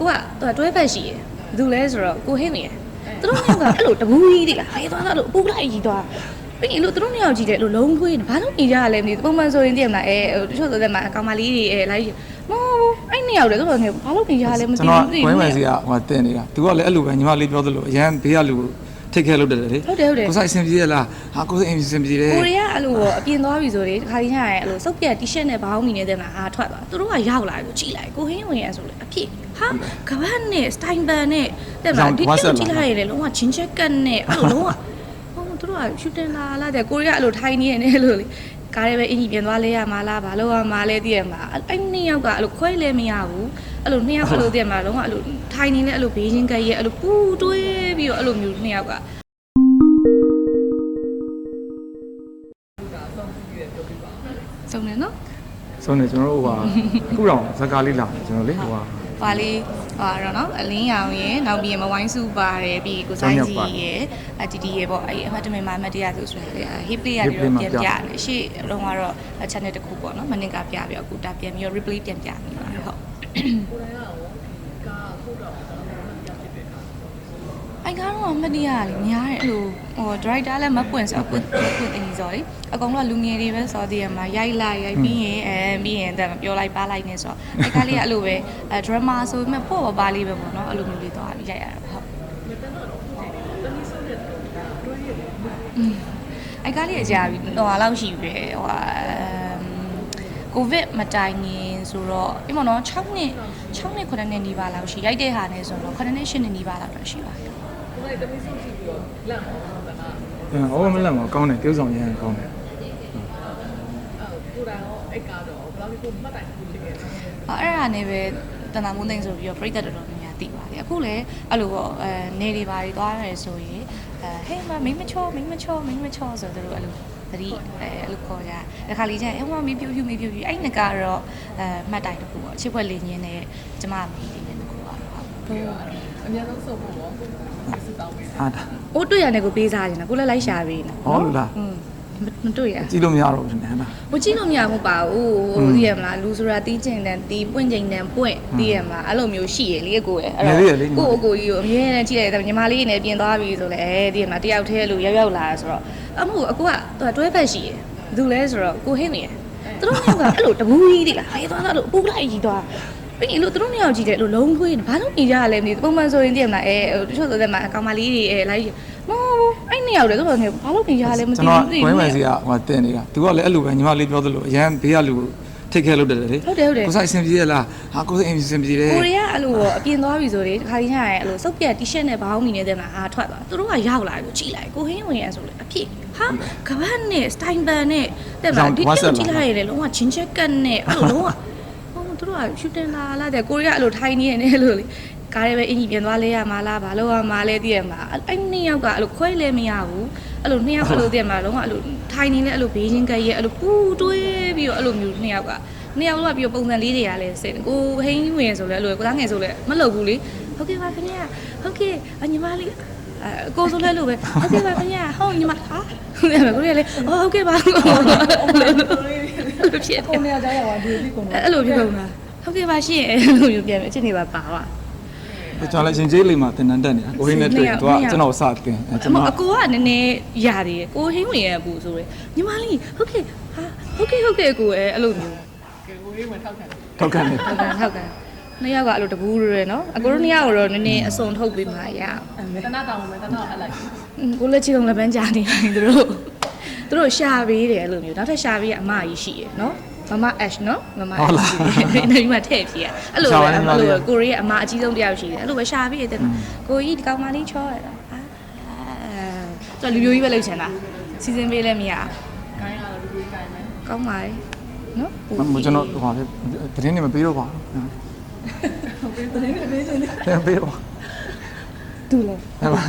ကိုကတွဲဖက်ရှိရယ်ဘယ်သူလဲဆိုတော့ကိုဟင်းနေရယ်သူတို့မျိုးကအဲ့လိုတဘူးကြီးတိလားဟဲ့သွားတော့ပူလိုက်ကြီးသွားပြီးရင်လို့သူတို့မျိုးကြည့်တယ်လို့လုံးထွေးနေဘာလို့နေကြရလဲမသိဘူးပုံမှန်ဆိုရင်တည်မလားအဲတချို့ဆိုတဲ့မှာကောင်မလေးတွေအဲလိုက်မဟုတ်အဲ့နှစ်ယောက်တည်းသူတို့မျိုးဘာလို့နေကြရလဲမသိကျွန်ဘူးတော်ဝိုင်းမယ်စီကဟိုတင်နေတာသူကလည်းအဲ့လိုပဲညီမလေးပြောသလိုအရန်ဘေးကလူ ထိတ်ခဲလုပ်တယ်လေဟုတ်တယ်ဟုတ်တယ်ကိုဆိုင်အဆင်ပြေရလားဟာကိုဆိုင်အဆင်ပြေတယ်ကိုရီးယားအဲ့လိုပေါ့အပြင်သွားပြီဆိုလေတစ်ခါကြီးညရင်အဲ့လိုစုပ်ပြက်တီရှပ်နဲ့ဘောင်းမီနေတဲ့မှာအာထွက်သွားသူတို့ကရောက်လာပြီကြည်လိုက်ကိုဟင်းဝင်ရဆိုလေအဖြစ်ဟာကပတ်နဲ့စတိုင်ပန်နဲ့တဲ့မှာဒီလိုကြည့်လိုက်ရတယ်လုံးဝချင်းချက်ကတ်နဲ့အဲ့လိုလုံးဝဟိုသူတို့ကရှူတင်လာလာတဲ့ကိုရီးယားအဲ့လိုထိုင်နေနေလို့လေကားရဲပဲအင်ကြီးပြန်သွားလဲရမှာလားဘာလို့ရမှာလဲတည်ရမှာအဲ့နှစ်ယောက်ကအဲ့လိုခွဲလဲမရဘူး အဲ့လိုနှစ်ယောက်အဲ့လိုတည်မှာလုံးဝအဲ့လိုထိုင်နေလဲအဲ့လိုဘေးချင်းကက်ရဲ့အဲ့လိုပူတွေးပြီးတော့အဲ့လိုမျိုးနှစ်ယောက်ကစုံတယ်နော်ဆိုနေကျွန်တော်တို့ဟိုဟာအခုတော့ဇက်ကားလေးလာတယ်ကျွန်တော်လေဟိုဟာ။ပါလေး ဟာတော့နော်အလင်းရောင်ရယ်နောက်ပြီးရင်မဝိုင်းစုပါတယ်ပြီးကိုဆိုင်ကြီးရယ်အတီတီရယ်ပေါ့အဲ့ဒီအမှတ်တမဲ့မှာအမှတ်တရဆိုဆိုရယ်ဟိပလေးရတယ်တော့ပြန်ပြတယ်ရှေ့တော့ကတော့ channel တစ်ခုပေါ့နော်မနင်ကပြပြီးအခုဒါပြန်ပြီး replay ပြန်ပြနေပါတယ်ဟုတ် အိုင်ကားတော့မတရားလေများတယ်အဲ့လိုဟို director လည်းမပွင့်ဆိုပွင့်ပွင့်အင်းကြီးစော်လေအကောင်ကလူငယ်တွေပဲစော်တည်ရမှာရိုက်လိုက်ရိုက်ပြီးရင်အဲပြီးရင်တဲ့ပြောလိုက်ပါလိုက်နေဆိုတော့အိုင်ကားလေးကအဲ့လိုပဲအဲ drama ဆိုပေမဲ့ပေါ့ပါပါလေးပဲပေါ့နော်အဲ့လိုမျိုးလေးသွားပြီးရိုက်ရတာဟုတ်အိုက်ကားလေးအကြာပြီဟိုဟာလောက်ရှိပြီပဲဟိုဟာကိုဗစ်မတိုင်ခင်ဆိုတော့ဒီမနော်6နှစ်6နှစ်9နှစ်နီးပါးလောက်ရှိရိုက်တဲ့ဟာနဲ့ဆိုတော့9နှစ်10နှစ်နီးပါးလောက်တော့ရှိပါတယ် အင်းဟောမလက်မကောင်းတယ် tiêu ဆောင်ရမ်းကောင်းတယ်အော်အဲ့ဒါနဲ့ပဲတနာမုန်းသိန်းဆိုပြီးတော့ပြိတ္တတော်တော်များများသိပါတယ်အခုလည်းအဲ့လိုပေါ့အဲနေတွေပါတွေသွားရတယ်ဆိုရင်အဲဟေးမမင်းမချောမင်းမချောမင်းမချောဆိုတော့အဲ့လိုသတိအဲအဲ့လိုခေါ်ကြတခါလေးကျရင်ဟိုမမင်းပြူပြူမင်းပြူပြူအဲ့ငကတော့အဲမှတ်တိုင်တစ်ခုပေါ့ချစ်ဖွက်လေးညင်းနဲ့ကျမမီးလေးနဲ့တစ်ခုပါဟုတ် အများဆုံးစုံဖို့ပေါ့စစ်တောင်းပေးဟာဒါ။အိုးတွေ့ရတယ်ကိုပေးစားနေတာကိုလည်းလိုက်ရှာပေးနေဟောလို့လား။อืมမတွေ့ရကြည့်လို့မရတော့ဘူးရှင်ဟဲ့လား။ဟိုကြည့်လို့မရဘူးပါဘူး။ဟိုသိရမလားလူဆိုတာတီးကျင်တယ်တီးပွင့်ကျင်တယ်ပွင့်သိရမလားအဲ့လိုမျိုးရှိရလေကိုယ်ရဲ့ကိုအကိုကြီးကိုအမြဲတမ်းကြည့်ရတယ်ညီမလေးနဲ့ပြင်သွားပြီဆိုလဲအဲသိရမလားတယောက်တည်းလို့ရောက်ရောက်လာဆိုတော့အမှုအကိုကတွဲဖက်ရှိရယ်ဘယ်သူလဲဆိုတော့ကိုဟင်းနေရယ်သူတို့မျိုးကအဲ့လိုတဘူးကြီးတိလားဟဲ့သွားတော့ပူလိုက်ကြီးသွား ပြီးရင်လို့သူတို့မျိုးကြည့်တယ်လို့လုံးထွေးနေဘာလို့နေကြရလဲမသိဘူးပုံမှန်ဆိုရင်တည်မလားအဲတချို့ဆိုတဲ့မှာကောင်မလေးတွေအဲလိုက်မဟုတ်အဲ့နှစ်ယောက်တည်းသူတို့မျိုးဘာလို့နေကြရလဲမသိကျွန်ဘူးတော်ဝိုင်းမယ်စီကဟိုတင်နေတာသူကလည်းအဲ့လိုပဲညီမလေးပြောသလိုအရန်ဘေးကလူထိတ်ခဲလုပ်တယ်လေဟုတ်တယ်ဟုတ်တယ်ကိုဆိုင်အဆင်ပြေရလားဟာကိုဆိုင်အဆင်ပြေတယ်ကိုရီးယားအဲ့လိုပေါ့အပြင်သွားပြီဆိုလေတစ်ခါကြီးညရင်အဲ့လိုစုပ်ပြက်တီရှပ်နဲ့ဘောင်းမီနေတဲ့မှာအာထွက်သွားသူတို့ကရောက်လာပြီကြည်လိုက်ကိုဟင်းဝင်ရဆိုလေအဖြစ်ဟာကပတ်နဲ့စတိုင်ပန်နဲ့တဲ့မှာဒီလိုကြည့်လိုက်ရတယ်လုံးဝချင်းချက်ကတ်နဲ့အဲ့လိုလုံးဝဟိုသူ တို့ကရှူတင်လာလာတဲ့ကိုရီးယားအဲ့လိုထိုင်နေနေလို့လေကားရဲပဲအင်ကြီးပြန်သွားလဲရမှာလားဘာလို့ရမှာလဲတည်ရမှာအဲ့နှစ်ယောက်ကအဲ့လိုခွဲလဲမရဘူးအဲ့လိုနှစ်ယောက်အဲ့လိုတည်မှာလုံးဝအဲ့လိုထိုင်နေလဲအဲ့လိုဘေးချင်းကက်ရဲ့အဲ့လိုပူတွေးပြီးတော့အဲ့လိုမျိုးနှစ်ယောက်ကနှစ်ယောက်လုံးကပြီးတော့ပုံစံလေးတွေကလည်းစိတ်ကိုဟင်းဝင်ဆိုလဲအဲ့လိုကိုသားငယ်ဆိုလဲမလုပ်ဘူးလေဟုတ်ကဲ့ပါခင်ဗျာဟုတ်ကဲ့အညီမလေးအဲကိုဆိုလဲလို့ပဲဟုတ်ကဲ့ပါခင်ဗျာဟုတ်ညီမဟာဟုတ်တယ်ကိုရလေအော်ဟုတ်ကဲ့ပါအဲ့လိုဖြစ်ခုံနေရကြရပါဒီဒီကုန်အဲ့လိုဖြစ်ကုန်တာ ဟုတ်ကဲ့ပါရှင်အဲ့လိုမျိုးပြန်မယ်အချက်နေပါပါပါကျွန်တော်လည်းရှင်ကျေးလိမ်မှာတင်တန်းတက်နေတာကိုဟင်းနဲ့တွေ့သူကကျွန်တော်စတင်အဲကျွန်အမတော်အကိုကနည်းနည်းရသေးတယ်ကိုဟင်းဝင်ရပူဆိုရယ်ညီမလေးဟုတ်ကဲ့ဟာဟုတ်ကဲ့ဟုတ်ကဲ့ကိုအဲအဲ့လိုမျိုးကဲကိုလေးဝင်ထောက်ခံတယ်ထောက်ခံတယ်ဟုတ်ကဲ့ဟုတ်ကဲ့နှစ်ယောက်ကအဲ့လိုတပူးရဲနော်အကိုတို့နှစ်ယောက်ကတော့နည်းနည်းအစုံထုတ်ပေးမှာရအောင်တနတောင်းမယ်တနအလိုက်อืมကိုလက်ချီလုံးလည်းပန်းကြာနေတယ်သူတို့သူတို့ရှာပေးတယ်အဲ့လိုမျိုးနောက်ထပ်ရှာပေးရအမကြီးရှိရယ်နော် မမ ash နော်မမဟုတ်လားနေမှာထည့်ပြရအဲ့လိုရှာပဲပေးအဲ့ပါလေလိုကိုရီးယားအမအကြီးဆုံးတယောက်ရှိတယ်အဲ့လိုပဲရှာပေးရတယ်ကိုကြီးဒီကောင်မလေးချောရတာအာတော်လူမျိုးကြီးပဲလှုပ်ချင်တာစီစဉ်ပေးလည်းမရအောင်ခိုင်းရတော့ဒီကိုခိုင်းမယ်ကောင်းပါလေနော်မကျွန်တော်ဟိုသတင်းတွေမပေးတော့ပါဘူးဟုတ်ပြီတင်းနေပေးချင်တယ်ပြန်ပေးတော့တူလဲဟဲ့ပါ